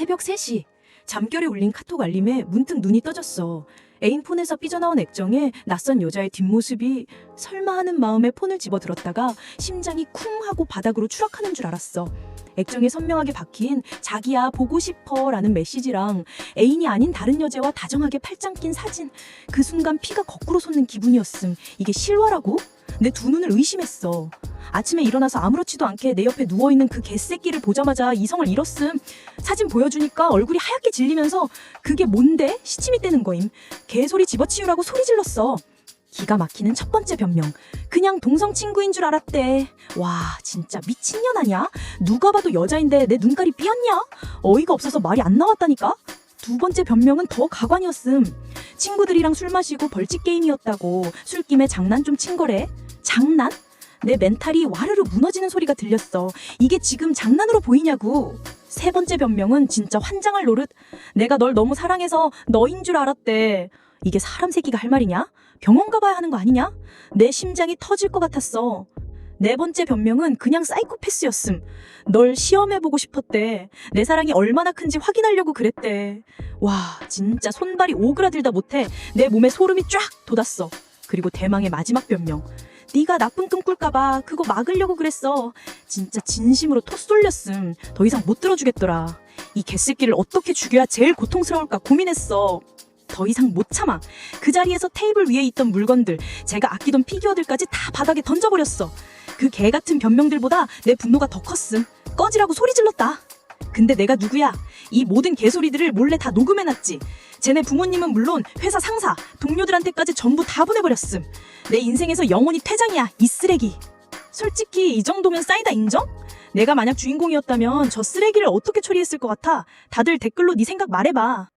새벽 3시 잠결에 울린 카톡 알림에 문득 눈이 떠졌어. 애인 폰에서 삐져나온 액정에 낯선 여자의 뒷모습이 설마 하는 마음에 폰을 집어들었다가 심장이 쿵 하고 바닥으로 추락하는 줄 알았어. 액정에 선명하게 박힌 자기야 보고 싶어 라는 메시지랑 애인이 아닌 다른 여자와 다정하게 팔짱 낀 사진. 그 순간 피가 거꾸로 솟는 기분이었음. 이게 실화라고? 내 두 눈을 의심했어. 아침에 일어나서 아무렇지도 않게 내 옆에 누워있는 그 개새끼를 보자마자 이성을 잃었음. 사진 보여주니까 얼굴이 하얗게 질리면서 그게 뭔데? 시침이 떼는 거임. 개소리 집어치우라고 소리 질렀어. 기가 막히는 첫 번째 변명. 그냥 동성 친구인 줄 알았대. 와, 진짜 미친년 아니야? 누가 봐도 여자인데 내 눈깔이 삐었냐? 어이가 없어서 말이 안 나왔다니까? 두 번째 변명은 더 가관이었음. 친구들이랑 술 마시고 벌칙 게임이었다고 술김에 장난 좀 친 거래. 장난? 내 멘탈이 와르르 무너지는 소리가 들렸어. 이게 지금 장난으로 보이냐고. 세 번째 변명은 진짜 환장할 노릇. 내가 널 너무 사랑해서 너인 줄 알았대. 이게 사람 새끼가 할 말이냐? 병원 가봐야 하는 거 아니냐? 내 심장이 터질 것 같았어. 네 번째 변명은 그냥 사이코패스였음. 널 시험해보고 싶었대. 내 사랑이 얼마나 큰지 확인하려고 그랬대. 와, 진짜 손발이 오그라들다 못해 내 몸에 소름이 쫙 돋았어. 그리고 대망의 마지막 변명. 네가 나쁜 꿈 꿀까봐 그거 막으려고 그랬어. 진짜 진심으로 토 쏠렸음. 더 이상 못 들어주겠더라. 이 개새끼를 어떻게 죽여야 제일 고통스러울까 고민했어. 더 이상 못 참아. 그 자리에서 테이블 위에 있던 물건들, 제가 아끼던 피규어들까지 다 바닥에 던져버렸어. 그 개 같은 변명들보다 내 분노가 더 컸음. 꺼지라고 소리 질렀다. 근데 내가 누구야? 이 모든 개소리들을 몰래 다 녹음해놨지. 쟤네 부모님은 물론 회사 상사, 동료들한테까지 전부 다 보내버렸음. 내 인생에서 영원히 퇴장이야, 이 쓰레기. 솔직히 이 정도면 싸이다 인정? 내가 만약 주인공이었다면 저 쓰레기를 어떻게 처리했을 것 같아? 다들 댓글로 네 생각 말해봐.